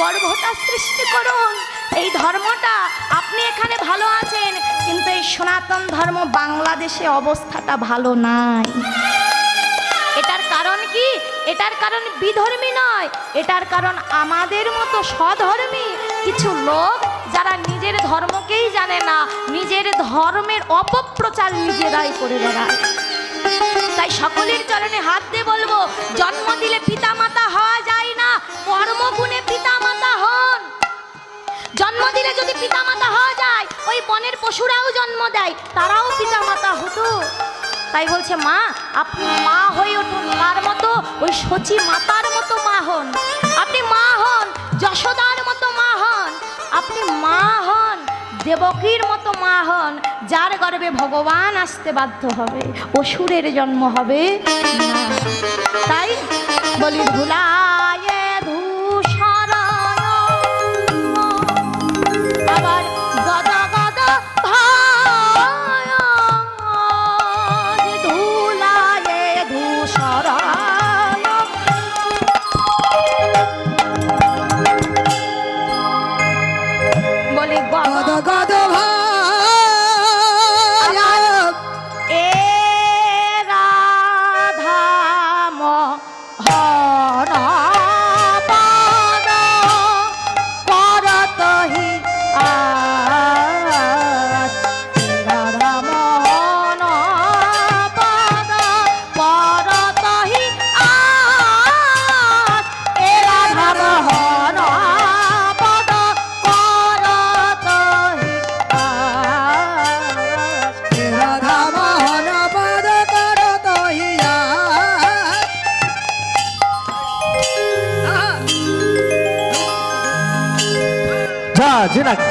গর্ভটা সৃষ্টি করুন। এই ধর্মটা আপনি এখানে ভালো আছেন, কিন্তু এই সনাতন ধর্ম বাংলাদেশে অবস্থাটা ভালো নাই। এটার কারণ কি? এটার কারণ বিধর্মী নয়, এটার কারণ আমাদের মতো স্বধর্মী। কিছু লোক যারা নিজের ধর্মকেই জানে না, নিজের ধর্মের অপপ্রচার নিজেরাই করে বেড়ায়। তাই সকলের চরণে হাত দিয়ে বলব, জন্ম দিলে পিতা মাতা হওয়া যায় না কর্মগুণে পিতা মাতা হন। জন্ম দিলে যদি পিতা মাতা হওয়া যায়, ওই বনের পশুরাও জন্ম দেয়, তারাও পিতা মাতা হতো। তাই বলছে, মা, আপনি মা হয়ে উঠুন মার মতো ওই সচি মাতার মতো মা হন। আপনি মা হন, যশোদার মতো মা হন। আপনি মা হন দেবকীর মতো মা হন, যার গর্বে ভগবান আসতে বাধ্য হবে। অসুরের জন্ম হবে। তাই বলি, ভুলায়ে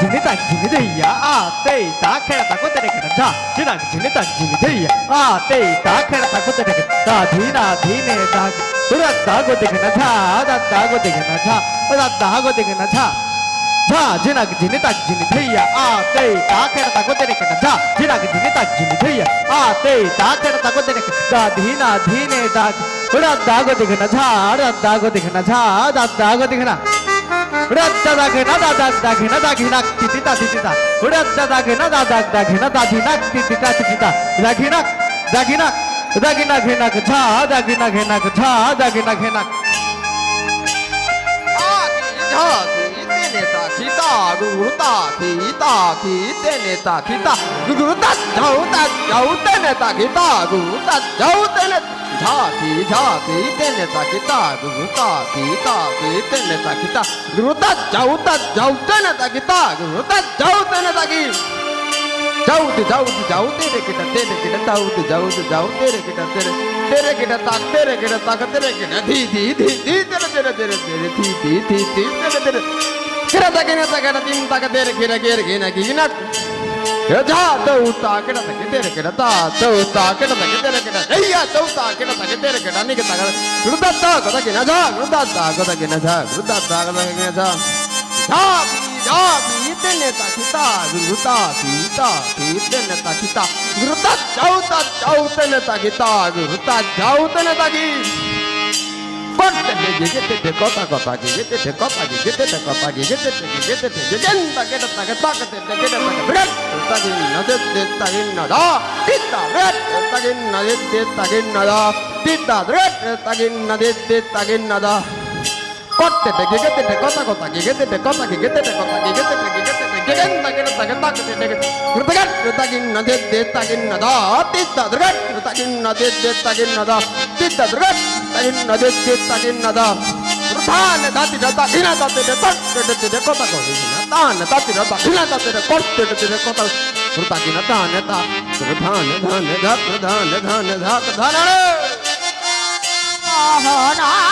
जिने तक जिने दैया आते ताखरा तक तेरे के जा जिना जिने तक जिने दैया आते ताखरा तक तेरे के दाधी दाधी ने दाग तुरा दागो देखे ना था आदा दागो देखे ना था ओदा दागो देखे ना था जा जिना जिने तक जिने दैया आते ताखरा तक तेरे के जा जिना जिने तक जिने दैया आते ताखरा तक तेरे के दाधी ना धीने दाग ओदा दागो देखे ना था आदा दागो देखे ना था आदा दागो देखे ना उडत्या दागिना दादाग दागिना दागिना तितिता तितिता उडत्या दागिना दादाग दागिना दागिना तितिता तितिता दागिना दागिना दागिना घेनाक झा दागिना घेनाक झा दागिना घेनाक घेता घेता धा ती धा ती तेन ताकि ता गुरु ता ती ता ती तेन ताकि ता गुरु ता जाऊ ता जाऊ तेन ताकि ता गुरु ता जाऊ तेन ताकि जाऊ ते जाऊ ते जाऊ तेरे किटा तेरे किटा जाऊ ते जाऊ ते जाऊ तेरे किटा तेरे तेरे किटा ताक तेरे किटा ताक तेरे किटा धी धी धी धी तेरे तेरे तेरे तेरे धी धी धी धी तेरे तेरे किरा ताकि ना ताकि ना जा तो ता किरा ताक तेरे किरा ता तो ता किरा ताक तेरे किरा जैया तो ता किरा ताक तेरे किरा नी किता रुदा ता कदा किना जा रुदा ता कदा किना जा रुदा ता कदा किना जा जा করতে গেতে তে কথা কথা গেতে তে কথা গেতে তে কথা গেতে তে গেতে তে কে তাকে তে গেতে তা কে বিরাট তাগিন না দে দে তাগিন না দা তিতা বিরাট তাগিন না দে দে তাগিন না দা তিতা বিরাট তাগিন না দে দে তাগিন না দা করতে তে গেতে তে কথা কথা গেতে তে কথা কি তে কথা কি তে কি তে কে তাকে তে গেতে বিরাট তাগিন না দে দে তাগিন না দা তিতা বিরাট দে দে তাগিন না দা তিতা বিরাট তাগিন না দে দে তাগিন না দা প্রধান দাতি দাতা ঘৃণা দাতে দে তট্টে দে দে কথা কই না তান দাতি দাতা ঘৃণা দাতে দে করতে দে দে কথা প্রতা কিনা তান তা প্রধান ধান ধাক প্রধান ধান ধাক ধান রে রাম চিতে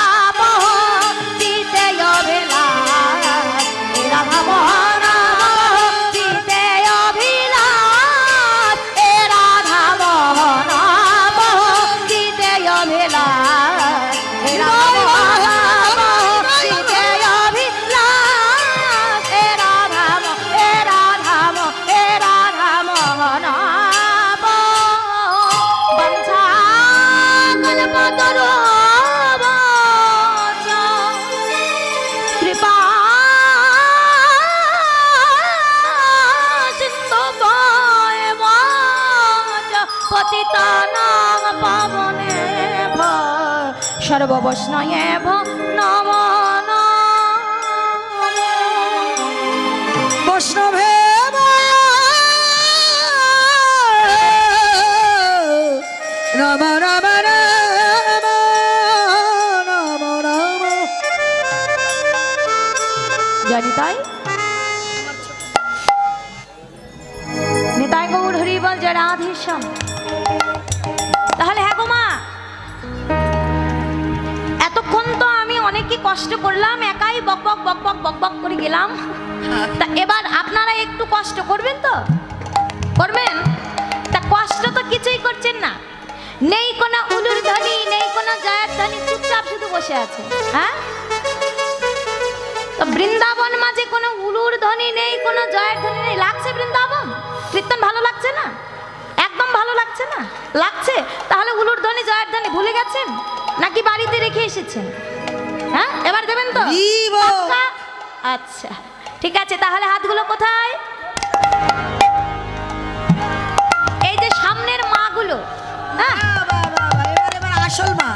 পতিতানাং পাবনেভ সর্ববৈষ্ণয়েভ নম বৈষ্ণবে নম নম জানি তাই জয় রাধেশ্যাম তাহলে হ্যাঁ গো মা। এতক্ষণ তো আমি অনেকই কষ্ট করলাম, একাই বক বক বক বক বক বক করে গেলাম। তা এবার আপনারা একটু কষ্ট করবেন তো? করবেন? তা কষ্ট তো কিছুই করছেন না। নেই কোনো উলুর ধ্বনি, নেই কোনো জয়ের ধ্বনি, চুপচাপ শুধু বসে আছে। হ্যাঁ? তো বৃন্দাবন মাঝে কোনো উলুর ধ্বনি, নেই কোনো জয়ের ধ্বনি, নেই। লাগছে বৃন্দাবন? কীর্তন ভালো লাগছে না? ভালো লাগছে না? লাগছে? তাহলে উলুর ধ্বনি জয়ের ধ্বনি ভুলে গেছেন? নাকি বাড়িতে রেখে এসেছেন? হ্যাঁ? এবার দেবেন তো? আচ্ছা ঠিক আছে তাহলে হাতগুলো কোথায়? এই যে সামনের মাগুলো হ্যাঁ? আসল মা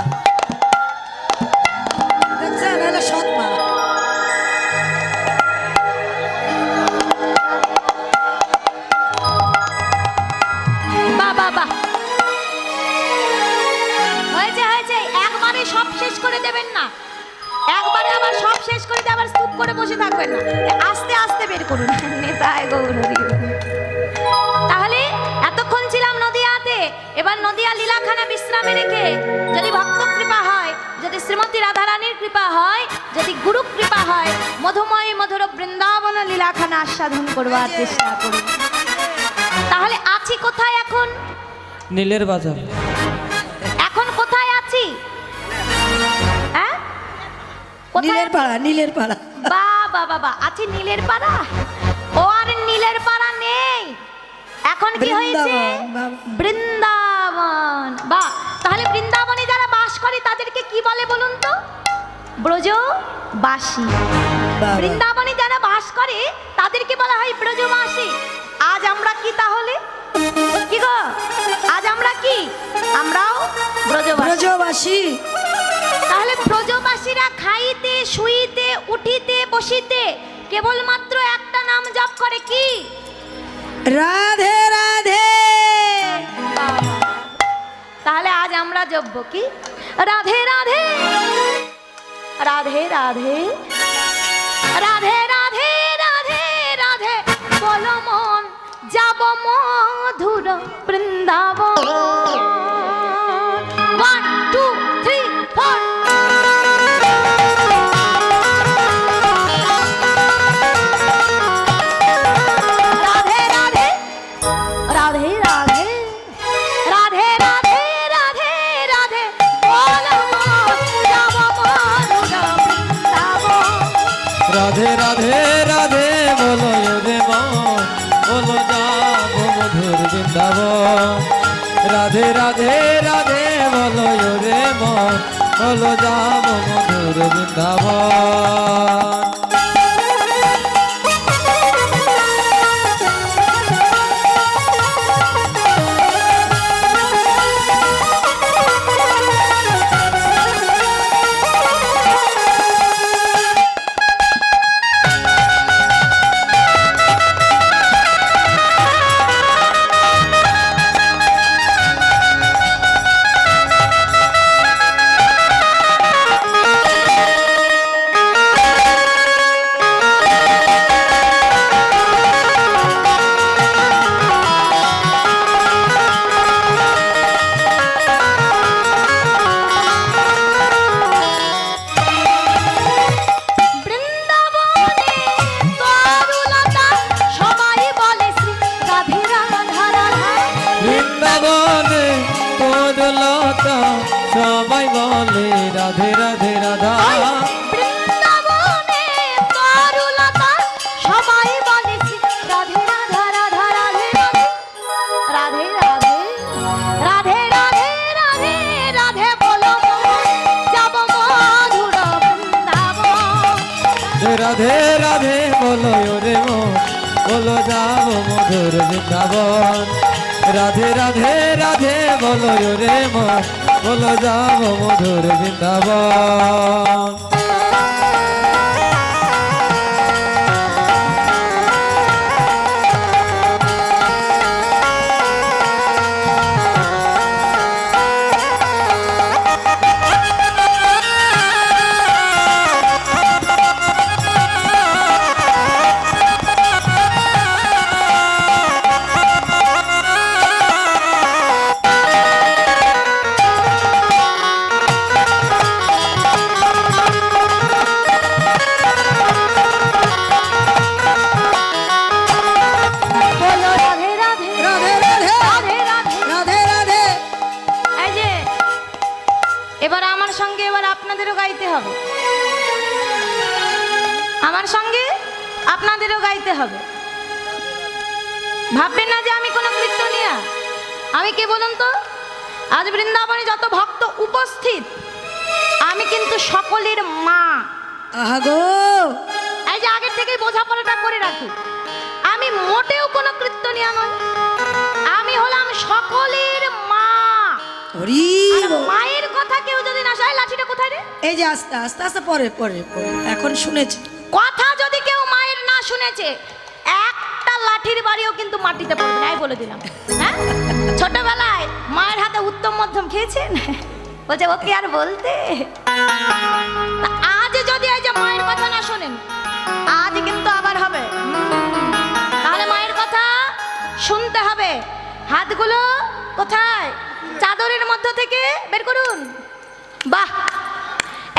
সব শেষ করে দেবেন না। একবারে আবার সব শেষ করে দিয়ে আবার স্তূপ করে বসে থাকবেন না। আস্তে আস্তে বের করুন। নেতায় গৌর। তাহলে এতক্ষণ ছিলাম নদিয়াতে। এবার নদিয়া লীলাখানা বিশ্রামে রেখে যদি ভক্ত কৃপা হয়, যদি শ্রীমতী রাধারানীর কৃপা হয়, যদি গুরু কৃপা হয়, মধুময় মধুর বৃন্দাবন লীলাখানা আস্বাদন করবার চেষ্টা করি তাহলে আছি কোথায় এখন? নীলের বাজার। নীলের পাড়া নীলের পাড়া। বাবা বাবা আছি নীলের পাড়া? ও আর নীলের পাড়া নেই। এখন কি হয়েছে? বৃন্দাবন, বা তাহলে বৃন্দাবনে যারা বাস করে তাদেরকে কি বলে বলুন তো? ব্রজবাসী। বৃন্দাবনে যারা বাস করে তাদেরকে বলা হয় ব্রজবাসী। আজ আমরা কি তাহলে? কি গো? আজ আমরা কি? আমরাও শুইতে উঠিতে বসিতে কেবলমাত্র একটা নাম জপ করে কি? রাধে রাধে। তাহলে আজ আমরা জপব কি? রাধে রাধে। রাধে রাধে। রাধে রাধে রাধে রাধে। বলো মন যাব মধুর বৃন্দাবন। রাধে রাধে বলো রে মন বলো যাব মধুর বৃন্দাবনে। রাধে রাধা। রাধে রাধে বলো রে বলো যাব মধুর বৃন্দাবন। রাধে রাধে রাধে বলো রে মা বলো যাব মধুর বৃন্দাবন। হবে। ভাববেন না যে আমি কোনো কীর্তনিয়া আমি কে বলুন তো? আজ বৃন্দাবনে যত ভক্ত উপস্থিত আমি কিন্তু সকলের মা। এই যে আগের থেকেই বোঝাপড়াটা করে রাখি। আমি মোটেও কোনো কীর্তনিয়া নই। আমি হলাম সকলের মা। মায়ের কথা কেউ যদি না শোনে লাঠিটা কোথায় রে? এই যে আস্তে আস্তে আস্তে পরে পরে পরে। এখন শুনেছি। কথা যদি কেউ শুনেছে, একটা লাঠির বাড়িও কিন্তু মাটিতে পড়বে না বলে দিলাম। হ্যাঁ? ছোটবেলায় মায়ের হাতে উত্তম মধ্যম খেয়েছেন? বলছে, ওকে আর বলতে? আজ যদি এই যে মায়ের কথা না শোনেন, আজ কিন্তু আবার হবে। তাহলে মায়ের কথা শুনতে হবে। হাতগুলো কোথায়? চাদরের মধ্য থেকে বের করুন। বাহ!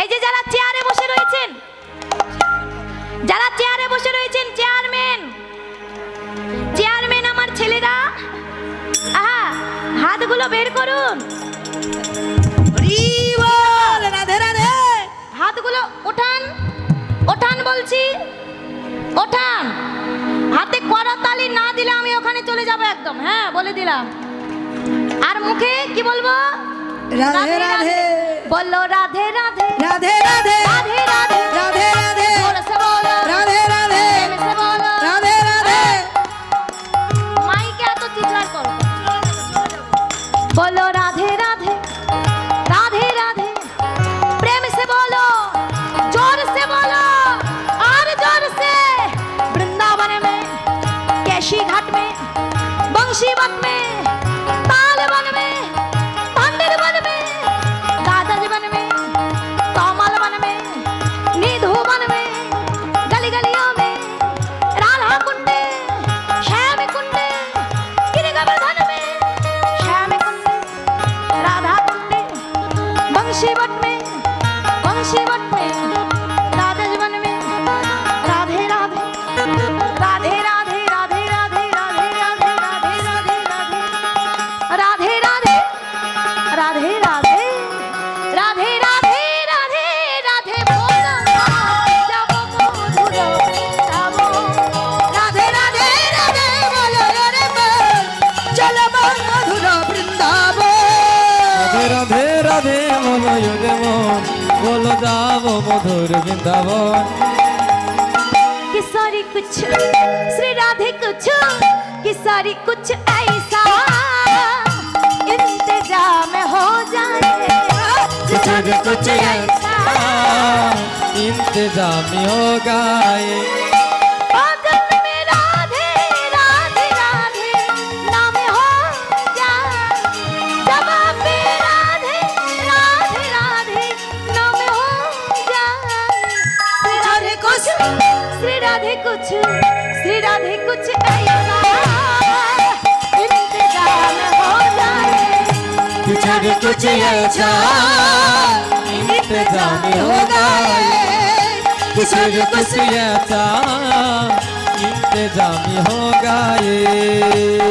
এই যে যারা চেয়ারে বসে রয়েছেন চেয়ারে বসে রয়েছেন চেয়ারম্যান। চেয়ারম্যান আমার ছেলেরা। আহা হাতগুলো বের করুন। হাতগুলো ওঠান ওঠান বলছি। ওঠান। হাতে করতালি না দিলে আমি ওখানে চলে যাব একদম। হ্যাঁ বলে দিলাম। আর মুখে কি বলব? রাধে। রাধে। বলল রাধে রাধে। রাধে রাধে। রাধে রাধে। রাধে বলো রে মন বলো যাব মধুর বৃন্দাবন किसारी कुछ श्री राधे कुछ किसारी कुछ ऐसा इंतजाम हो जाए कुछ न कुछ ऐसा इंतजाम हो गए राधे कुछ ऐसा इंतज़ाम हो जाए। कुछ ऐसा इंतज़ाम हो कुछ न कुछ ऐसा इंतज़ाम हो गए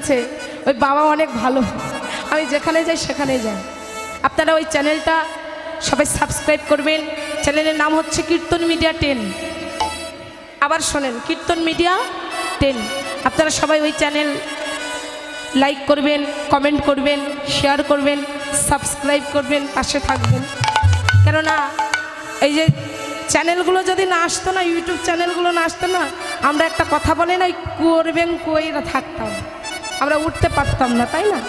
চলছে ওই বাবা অনেক ভালো। আমি যেখানে যাই, সেখানে যাই। আপনারা ওই চ্যানেলটা সবাই সাবস্ক্রাইব করবেন। চ্যানেলের নাম হচ্ছে কীর্তন মিডিয়া টেন আবার শোনেন, কীর্তন মিডিয়া টেন আপনারা সবাই ওই চ্যানেল লাইক করবেন কমেন্ট করবেন শেয়ার করবেন সাবস্ক্রাইব করবেন, পাশে থাকবেন। কেননা, এই যে চ্যানেলগুলো যদি না আসতো না ইউটিউব চ্যানেলগুলো না আসতো না, আমরা একটা কথা বলে না ওই করবেন কইরা থাকতাম। আমরা উঠতে পারতাম না তাই না?